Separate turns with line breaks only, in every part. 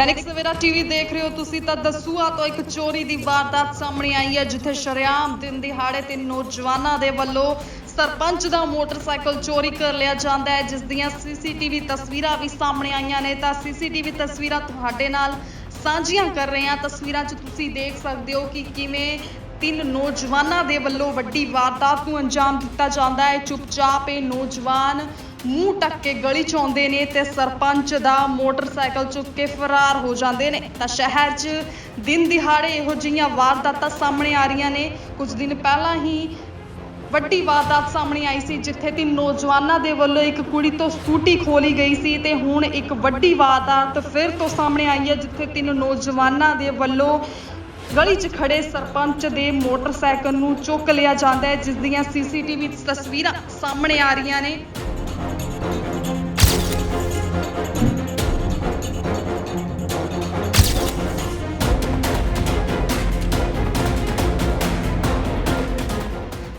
ਦੈਨਿਕ Savera TV ਦੇਖ ਰਹੇ ਹੋ ਤੁਸੀਂ ਤਾਂ ਦਸੂਆ ਤੋਂ ਇੱਕ ਚੋਰੀ ਦੀ ਵਾਰਦਾਤ ਸਾਹਮਣੇ ਆਈ ਹੈ, ਜਿੱਥੇ ਸ਼ਰੇਆਮ ਦਿਨ ਦਿਹਾੜੇ ਤਿੰਨ ਨੌਜਵਾਨਾਂ ਦੇ ਵੱਲੋਂ ਸਰਪੰਚ ਦਾ ਮੋਟਰਸਾਈਕਲ ਚੋਰੀ ਕਰ ਲਿਆ ਜਾਂਦਾ ਹੈ, ਜਿਸ ਦੀਆਂ ਸੀਸੀਟੀਵੀ ਤਸਵੀਰਾਂ ਵੀ ਸਾਹਮਣੇ ਆਈਆਂ ਨੇ। ਤਾਂ ਸੀਸੀਟੀਵੀ ਤਸਵੀਰਾਂ ਤੁਹਾਡੇ ਨਾਲ ਸਾਂਝੀਆਂ ਕਰ ਰਹੇ ਹਾਂ। ਤਸਵੀਰਾਂ 'ਚ ਤੁਸੀਂ ਦੇਖ ਸਕਦੇ ਹੋ ਕਿ ਕਿਵੇਂ ਤਿੰਨ ਨੌਜਵਾਨਾਂ ਦੇ ਵੱਲੋਂ ਵੱਡੀ ਵਾਰਦਾਤ ਨੂੰ ਅੰਜਾਮ ਦਿੱਤਾ ਜਾਂਦਾ ਹੈ। ਚੁੱਪਚਾਪ ਇਹ ਨੌਜਵਾਨ ਮੂੰਹ ਟੱਕ ਕੇ ਗਲੀ ਚ ਆਉਂਦੇ ਨੇ ਤੇ ਸਰਪੰਚ ਦਾ ਮੋਟਰਸਾਈਕਲ ਚੁੱਕ ਕੇ ਫਰਾਰ ਹੋ ਜਾਂਦੇ ਨੇ। ਤਾਂ ਸ਼ਹਿਰ 'ਚ ਦਿਨ ਦਿਹਾੜੇ ਇਹੋ ਜਿਹੀਆਂ ਵਾਰਦਾਤਾਂ ਸਾਹਮਣੇ ਆ ਰਹੀਆਂ ਨੇ। ਕੁਝ ਦਿਨ ਪਹਿਲਾਂ ਹੀ ਵੱਡੀ ਵਾਰਦਾਤ ਸਾਹਮਣੇ ਆਈ ਸੀ, ਜਿੱਥੇ ਤਿੰਨ ਨੌਜਵਾਨਾਂ ਦੇ ਵੱਲੋਂ ਇੱਕ ਕੁੜੀ ਤੋਂ ਸਕੂਟੀ ਖੋਲੀ ਗਈ ਸੀ ਤੇ ਹੁਣ ਇੱਕ ਵੱਡੀ ਵਾਰਦਾਤ ਫਿਰ ਤੋਂ ਸਾਹਮਣੇ ਆਈ ਹੈ, ਜਿੱਥੇ ਤਿੰਨ ਨੌਜਵਾਨਾਂ ਦੇ ਵੱਲੋਂ ਗਲੀ 'ਚ ਖੜੇ ਸਰਪੰਚ ਦੇ ਮੋਟਰਸਾਈਕਲ ਨੂੰ ਚੁੱਕ ਲਿਆ ਜਾਂਦਾ ਹੈ, ਜਿਸ ਦੀਆਂ ਸੀਸੀਟੀਵੀ ਤਸਵੀਰਾਂ ਸਾਹਮਣੇ ਆ ਰਹੀਆਂ ਨੇ।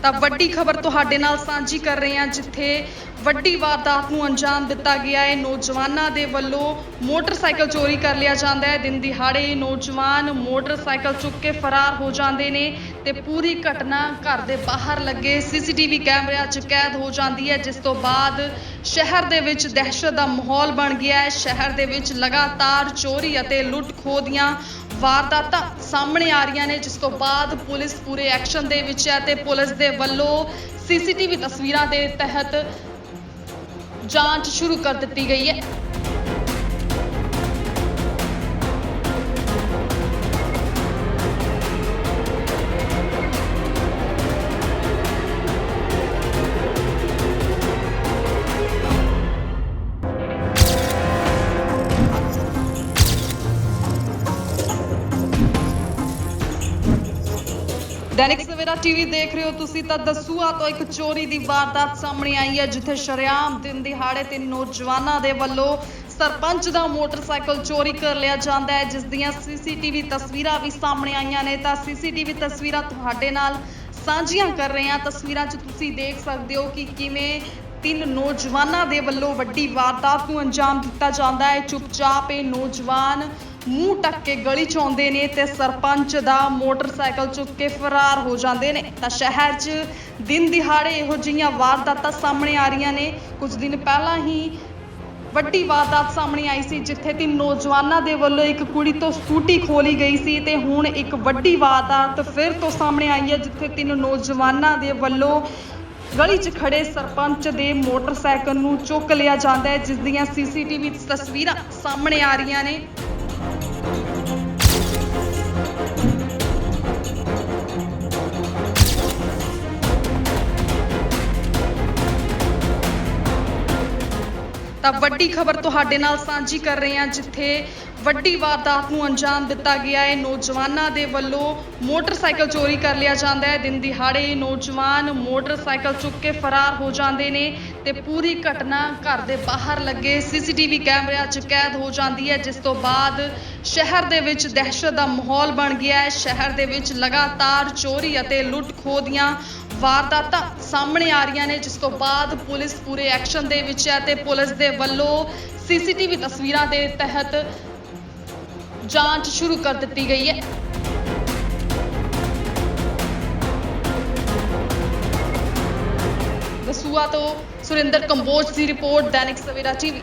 ਤਾਂ ਵੱਡੀ ਖਬਰ ਤੁਹਾਡੇ ਨਾਲ ਸਾਂਝੀ ਕਰ ਰਹੇ ਹਾਂ, ਜਿੱਥੇ ਵੱਡੀ ਵਾਰਦਾਤ ਨੂੰ ਅੰਜਾਮ ਦਿੱਤਾ ਗਿਆ ਹੈ। ਨੌਜਵਾਨਾਂ ਦੇ ਵੱਲੋਂ ਮੋਟਰਸਾਈਕਲ ਚੋਰੀ ਕਰ ਲਿਆ ਜਾਂਦਾ ਹੈ। ਦਿਨ ਦਿਹਾੜੇ ਨੌਜਵਾਨ ਮੋਟਰਸਾਈਕਲ ਚੁੱਕ ਕੇ ਫਰਾਰ ਹੋ ਜਾਂਦੇ ਨੇ। ਤੇ ਪੂਰੀ ਘਟਨਾ ਘਰ ਦੇ ਬਾਹਰ ਲੱਗੇ। ਸੀਸੀਟੀਵੀ ਕੈਮਰਿਆਂ 'ਚ ਕੈਦ ਹੋ ਜਾਂਦੀ ਹੈ, ਜਿਸ ਤੋਂ ਬਾਅਦ ਸ਼ਹਿਰ ਦੇ ਵਿੱਚ ਦਹਿਸ਼ਤ ਦਾ ਮਾਹੌਲ ਬਣ ਗਿਆ ਹੈ। ਸ਼ਹਿਰ ਦੇ ਵਿੱਚ ਲਗਾਤਾਰ ਚੋਰੀ ਅਤੇ ਲੁੱਟ ਖੋਹ ਦੀਆਂ ਵਾਰਦਾਤਾਂ ਸਾਹਮਣੇ ਆ ਰਹੀਆਂ ਨੇ, ਜਿਸ ਤੋਂ ਬਾਅਦ ਪੁਲਿਸ ਪੂਰੇ ਐਕਸ਼ਨ ਦੇ ਵਿੱਚ ਹੈ ਤੇ ਪੁਲਿਸ ਦੇ ਵੱਲੋਂ ਸੀਸੀਟੀਵੀ ਤਸਵੀਰਾਂ ਦੇ ਤਹਿਤ ਜਾਂਚ ਸ਼ੁਰੂ ਕਰ ਦਿੱਤੀ ਗਈ ਹੈ। ਦੈਨਿਕ ਸਵੇਰਾ ਟੀਵੀ ਦੇਖ ਰਹੇ ਹੋ ਤੁਸੀਂ ਤਾਂ ਦਸੂਆ ਤੋਂ ਇੱਕ ਚੋਰੀ ਦੀ ਵਾਰਦਾਤ ਸਾਹਮਣੇ ਆਈ ਹੈ, ਜਿੱਥੇ ਸ਼ਰੇਆਮ ਦਿਨ ਦਿਹਾੜੇ ਤਿੰਨ ਨੌਜਵਾਨਾਂ ਦੇ ਵੱਲੋਂ ਸਰਪੰਚ ਦਾ ਮੋਟਰਸਾਈਕਲ ਚੋਰੀ ਕਰ ਲਿਆ ਜਾਂਦਾ ਹੈ, ਜਿਸ ਦੀਆਂ ਸੀਸੀਟੀਵੀ ਤਸਵੀਰਾਂ ਵੀ ਸਾਹਮਣੇ ਆਈਆਂ ਨੇ। ਤਾਂ ਸੀਸੀਟੀਵੀ ਤਸਵੀਰਾਂ ਤੁਹਾਡੇ ਨਾਲ ਸਾਂਝੀਆਂ ਕਰ ਰਹੇ ਹਾਂ। ਤਸਵੀਰਾਂ 'ਚ ਤੁਸੀਂ ਦੇਖ ਸਕਦੇ ਹੋ ਕਿ ਕਿਵੇਂ ਤਿੰਨ ਨੌਜਵਾਨਾਂ ਦੇ ਵੱਲੋਂ ਵੱਡੀ ਵਾਰਦਾਤ ਨੂੰ ਅੰਜਾਮ ਦਿੱਤਾ ਜਾਂਦਾ ਹੈ। ਚੁੱਪਚਾਪ ਇਹ ਨੌਜਵਾਨ ਮੂੰਹ ਟੱਕ ਕੇ ਗਲੀ ਚ ਆਉਂਦੇ ਨੇ ਤੇ ਸਰਪੰਚ ਦਾ ਮੋਟਰਸਾਈਕਲ ਚੁੱਕ ਕੇ ਫਰਾਰ ਹੋ ਜਾਂਦੇ ਨੇ। ਤਾਂ ਸ਼ਹਿਰ 'ਚ ਦਿਨ ਦਿਹਾੜੇ ਇਹੋ ਜਿਹੀਆਂ ਵਾਰਦਾਤਾਂ ਸਾਹਮਣੇ ਆ ਰਹੀਆਂ ਨੇ। ਕੁਝ ਦਿਨ ਪਹਿਲਾਂ ਹੀ ਵੱਡੀ ਵਾਰਦਾਤ ਸਾਹਮਣੇ ਆਈ ਸੀ, ਜਿੱਥੇ ਤਿੰਨ ਨੌਜਵਾਨਾਂ ਦੇ ਵੱਲੋਂ ਇੱਕ ਕੁੜੀ ਤੋਂ ਸਕੂਟੀ ਖੋਲੀ ਗਈ ਸੀ ਤੇ ਹੁਣ ਇੱਕ ਵੱਡੀ ਵਾਰਦਾਤ ਫਿਰ ਤੋਂ ਸਾਹਮਣੇ ਆਈ ਹੈ, ਜਿੱਥੇ ਤਿੰਨ ਨੌਜਵਾਨਾਂ ਦੇ ਵੱਲੋਂ ਗਲੀ 'ਚ ਖੜੇ ਸਰਪੰਚ ਦੇ ਮੋਟਰਸਾਈਕਲ ਨੂੰ ਚੁੱਕ ਲਿਆ ਜਾਂਦਾ ਹੈ, ਜਿਸ ਦੀਆਂ ਸੀਸੀਟੀਵੀ ਤਸਵੀਰਾਂ ਸਾਹਮਣੇ ਆ ਰਹੀਆਂ ਨੇ। ਤਾਂ ਵੱਡੀ ਖਬਰ ਤੁਹਾਡੇ ਨਾਲ ਸਾਂਝੀ ਕਰ ਰਹੇ ਹਾਂ, ਜਿੱਥੇ ਵੱਡੀ ਵਾਰਦਾਤ ਨੂੰ ਅੰਜਾਮ ਦਿੱਤਾ ਗਿਆ ਹੈ। ਨੌਜਵਾਨਾਂ ਦੇ ਵੱਲੋਂ ਮੋਟਰਸਾਈਕਲ ਚੋਰੀ ਕਰ ਲਿਆ ਜਾਂਦਾ ਹੈ। ਦਿਨ ਦਿਹਾੜੇ ਨੌਜਵਾਨ ਮੋਟਰਸਾਈਕਲ ਚੁੱਕ ਕੇ ਫਰਾਰ ਹੋ ਜਾਂਦੇ ਨੇ ਤੇ ਪੂਰੀ ਘਟਨਾ ਘਰ ਦੇ ਬਾਹਰ ਲੱਗੇ। ਸੀਸੀਟੀਵੀ ਕੈਮਰਿਆਂ 'ਚ ਕੈਦ ਹੋ ਜਾਂਦੀ ਹੈ, ਜਿਸ ਤੋਂ ਬਾਅਦ ਸ਼ਹਿਰ ਦੇ ਵਿੱਚ ਦਹਿਸ਼ਤ ਦਾ ਮਾਹੌਲ ਬਣ ਗਿਆ ਹੈ। ਸ਼ਹਿਰ ਦੇ ਵਿੱਚ ਲਗਾਤਾਰ ਚੋਰੀ ਅਤੇ ਲੁੱਟ ਖੋਹ ਦੀਆਂ ਵਾਰਦਾਤਾਂ ਸਾਹਮਣੇ ਆ ਰਹੀਆਂ ਨੇ, ਜਿਸ ਤੋਂ ਬਾਅਦ ਪੁਲਿਸ ਪੂਰੇ ਐਕਸ਼ਨ ਦੇ ਵਿੱਚ ਹੈ ਤੇ ਪੁਲਿਸ ਦੇ ਵੱਲੋਂ ਸੀਸੀਟੀਵੀ ਤਸਵੀਰਾਂ ਦੇ ਤਹਿਤ ਜਾਂਚ ਸ਼ੁਰੂ ਕਰ ਦਿੱਤੀ ਗਈ ਹੈ। ਦਸੂਆ ਤੋਂ ਸੁਰਿੰਦਰ ਕੰਬੋਜ ਦੀ ਰਿਪੋਰਟ, ਦੈਨਿਕ ਸਵੇਰਾ ਟੀਵੀ।